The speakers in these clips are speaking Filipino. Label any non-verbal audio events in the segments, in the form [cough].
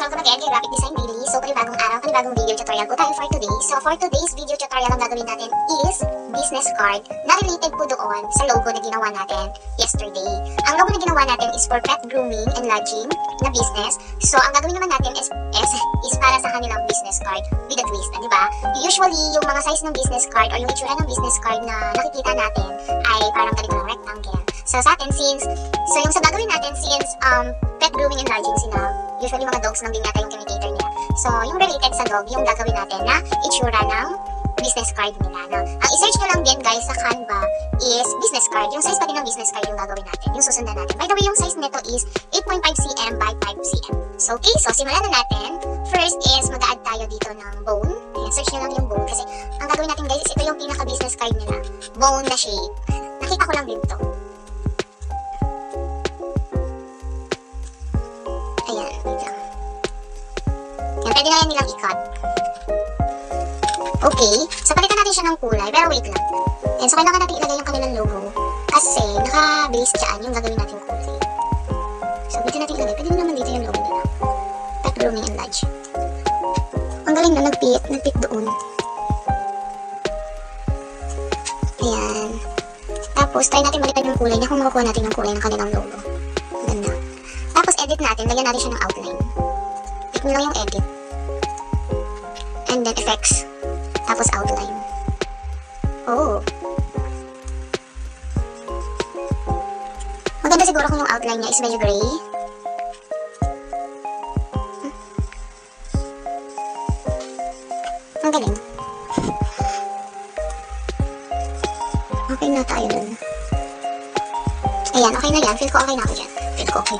welcome again kay Graphic Design Daily. So, panibagong araw, panibagong video tutorial po tayo for today. So, for today's video tutorial, ang gagawin natin is business card na related po doon sa logo na ginawa natin yesterday. Ang logo na ginawa natin is for pet grooming and lodging na business. So, ang gagawin naman natin is, is, is para sa kanilang business card with a twist, di ba? Usually, yung mga size ng business card or yung itsura ng business card na nakikita natin ay parang ganito lang rectangle. So, sa atin, since, so yung sa gagawin natin, since um, pet grooming and lodging sila, usually mga dogs lang din yata yung kinikater nila. So, yung related sa dog, yung gagawin natin na itsura ng business card nila. No? Ang i-search nyo lang din guys sa Canva is business card. Yung size pa din ng business card yung gagawin natin, yung susundan natin. By the way, yung size nito is 8.5 cm by 5 cm. So, okay, so simulan na natin. First is mag-add tayo dito ng bone. Ayan, search nyo lang yung bone kasi ang gagawin natin guys is ito yung pinaka-business card nila. Bone na shape. Nakita ko lang din to. Pwede na yan nilang i-cut. Okay, so palitan natin siya ng kulay, pero wait lang. Yan, so kailangan natin ilagay yung kanilang logo. Kasi, naka-base dyan yung gagawin natin kulay. So, dito natin ilagay. Pwede naman dito yung logo nila. Pet grooming and lodge. Ang galing na, nag-pit. Nag-pit doon. Ayan. Tapos, try natin balikan yung kulay niya kung makukuha natin yung kulay ng kanilang logo. Ganda. Tapos, edit natin. Lagyan natin siya ng outline. Click nyo lang yung edit. And then, effects. Tapos, outline. Oh. Maganda siguro kung yung outline niya is medyo gray. Hmm. Ang galing. Okay na tayo dun. Ayan, okay na yan. Feel ko okay na ako dyan. Feel ko okay.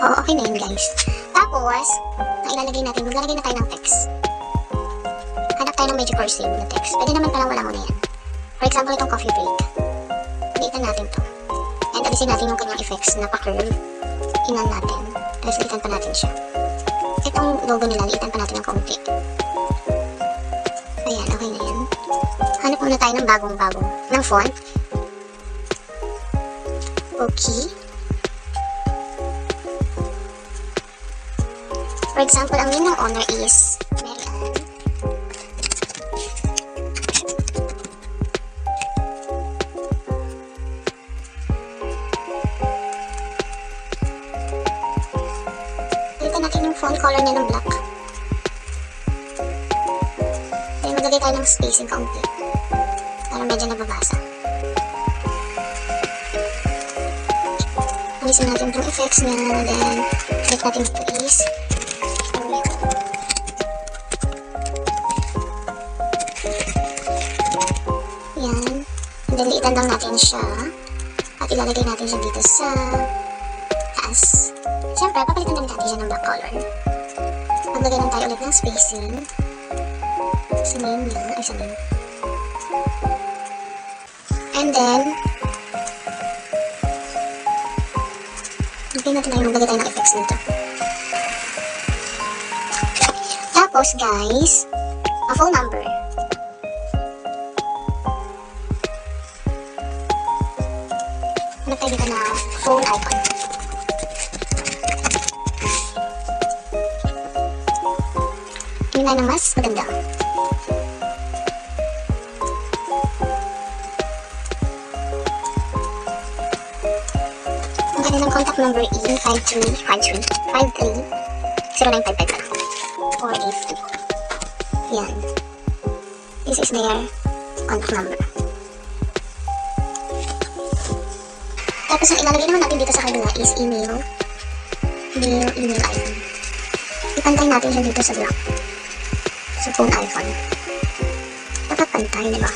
Oo, okay na yun, guys. Tapos, ang natin, maglalagay na tayo ng text. Tayo ng medyo cursive na text. Pwede naman palang wala mo na yan. For example, itong coffee break. Liitan natin to. And alisin natin yung kanyang effects na pa-curve. Inan natin. Tapos liitan pa natin siya. Itong logo nila, liitan pa natin ng konti. Ayan, okay na yan. Hanap muna tayo ng bagong-bagong. Ng font. Okay. For example, ang name ng owner is yung color niya ng black. Then maglagay tayo ng spacing kaunti. Para medyo nababasa. Alisin natin itong effects niya. Then, click natin dito is Yan. And then, liitan lang natin siya. At ilalagay natin siya dito sa taas. Siyempre, papalitan din natin siya ng black color. Maglagay lang tayo ulit ng spacing. Sa name niya. Ay, sa name. And then, Lagyan natin tayo, maglagay tayo ng effects dito. Tapos, guys, a phone number. Mas maganda. Ang kanilang contact number is 5353 53 0955 lang. Or if Yan. This is their contact number. Tapos ang ilalagay naman natin dito sa kabila is email. Email, email icon. Ipantay natin siya dito sa block. Sa phone icon. Dapat pantay, di ba?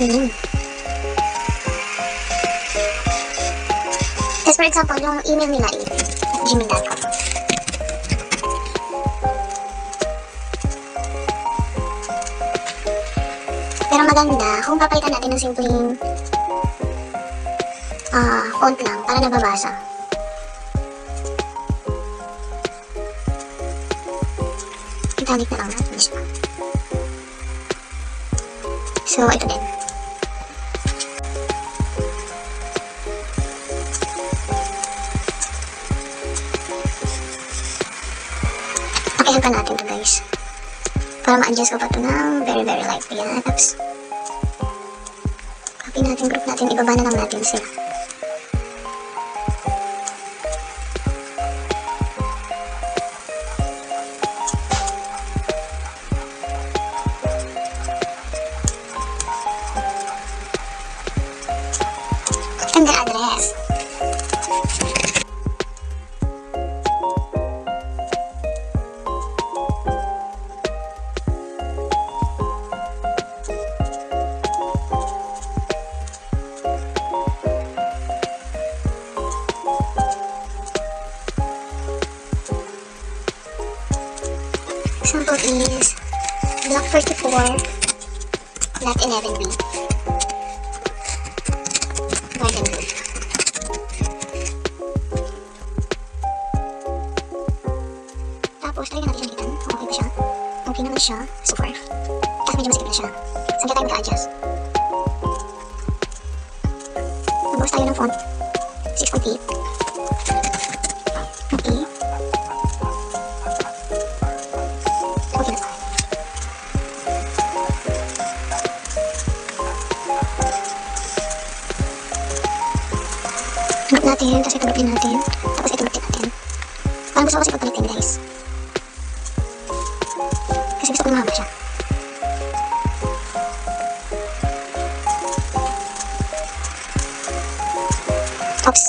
Hmm. Tapos for example, yung email nila is gmail.com. Pero maganda kung papalitan natin ng simpleng ah font lang para nababasa. Italic na lang natin siya. So, ito din. Lakihan pa natin to guys. Para ma-adjust ko pa to ng very very light. Ayan. Tapos, copy natin group natin. Ibaba na lang natin sila. Example is Block 44, Lot 11B. Garden Group. Tapos, try natin siyang hitan. Okay ba siya? Okay naman siya. So far. Kasi medyo masikip na siya. Saan kaya tayo mag-adjust? Magbawas tayo ng font. 6.8. Group natin, tapos ito groupin natin, tapos ito groupin natin. Parang gusto ko kasi pagpalitin guys. Kasi gusto ko mahaba siya. Oops.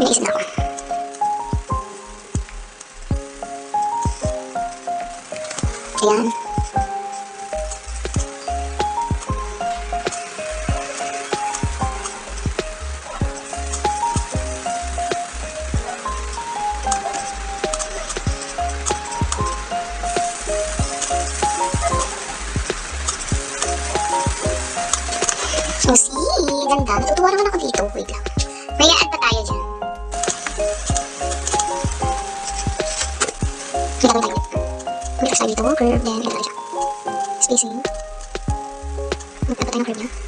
May naisip na ako. Ayan. Oh, see, ganda. Natutuwa naman ako dito. Wait lang. May add pa tayo dyan. May gagawin tayo ulit. Mag-fix tayo dito. Curve, then ito na siya. Spacing. Mag-add pa tayo ng curve niya.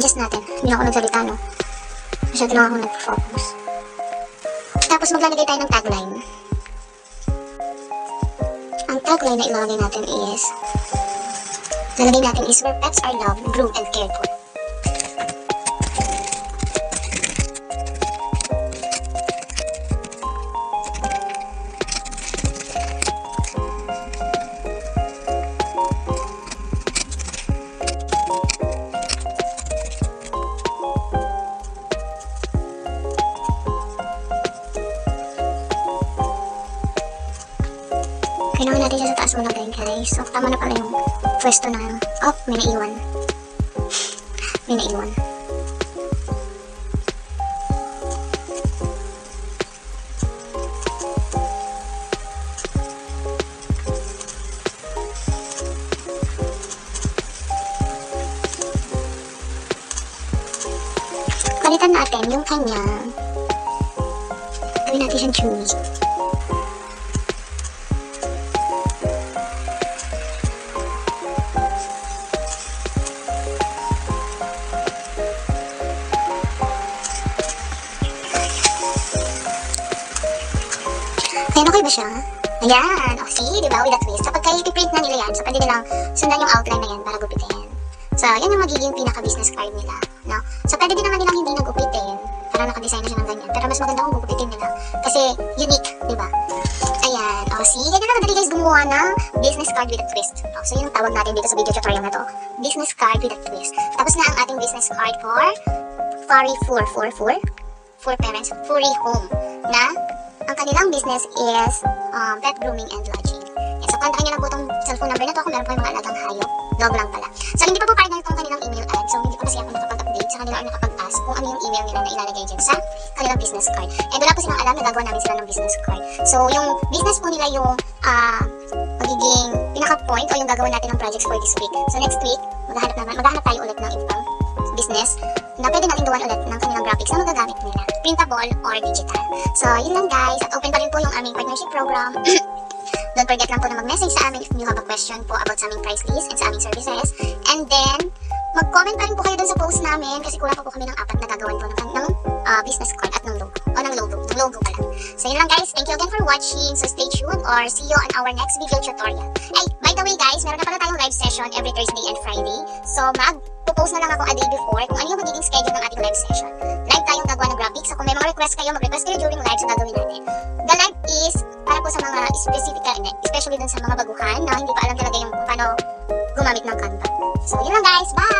Adjust natin. Hindi ako nagsalita, no? Masyado lang ako nag-focus. Tapos maglalagay tayo ng tagline. Ang tagline na ilalagay natin is lalagay natin is where pets are loved, groomed, and cared for. Kailangan natin siya sa taas muna guys. So, tama na pala yung pwesto na, oh, may naiwan. [sighs] May naiwan. Palitan natin yung kanya. Gawin natin siyang chewy. Ayan, okay ba siya? Ayan, o see, di ba, with a twist. Kapag kayo ipiprint na nila yan, so pwede nilang sundan yung outline na yan para gupitin. So, yan yung magiging pinaka-business card nila, no? So, pwede din naman nilang hindi nagupitin, para nakadesign na siya ng ganyan. Pero mas maganda kung gugupitin nila, kasi unique, di ba? Ayan, Oh, see, ganyan na kadali guys gumawa ng business card with a twist. Oh, so yun ang tawag natin dito sa video tutorial na to. Business card with a twist. Tapos na ang ating business card for Furry Fur, Fur, Fur, Fur Parents, Furry Home, na ang kanilang business is um, pet grooming and lodging. Yan, so, kontakin nyo lang po itong cellphone number na to kung meron po yung mga alagang hayop. Dog lang pala. So, hindi pa po partner itong kanilang email ad. So, hindi pa kasi ako nakapag-update sa kanila or nakapag-ask kung ano yung email nila na ilalagay dyan sa kanilang business card. And wala po silang alam na gagawa namin sila ng business card. So, yung business po nila yung ah magiging pinaka-point o yung gagawin natin ng projects for this week. So, next week, maghahanap naman, maghahanap tayo ulit ng ibang business na pwede natin gawan ulit ng kanilang graphics na magagamit nila. Printable or digital. So, yun lang guys. At open pa rin po yung aming partnership program. [coughs] Don't forget lang po na mag-message sa amin if you have a question po about sa aming price list and sa aming services. And then, mag-comment pa rin po kayo dun sa post namin kasi kulang pa po kami ng apat na gagawin po ng, ng ah, business card at ng logo. O ng logo. Ng logo pala. So yun lang guys. Thank you again for watching. So stay tuned or see you on our next video tutorial. Ay, by the way guys, meron na pala tayong live session every Thursday and Friday. So mag-post na lang ako a day before kung ano yung magiging schedule ng ating live session. May mga request kayo, mag-request kayo during live sa gagawin natin. The live is para po sa mga specific, eh, especially dun sa mga baguhan na hindi pa alam talaga yung paano gumamit ng Canva. So yun lang guys. Bye!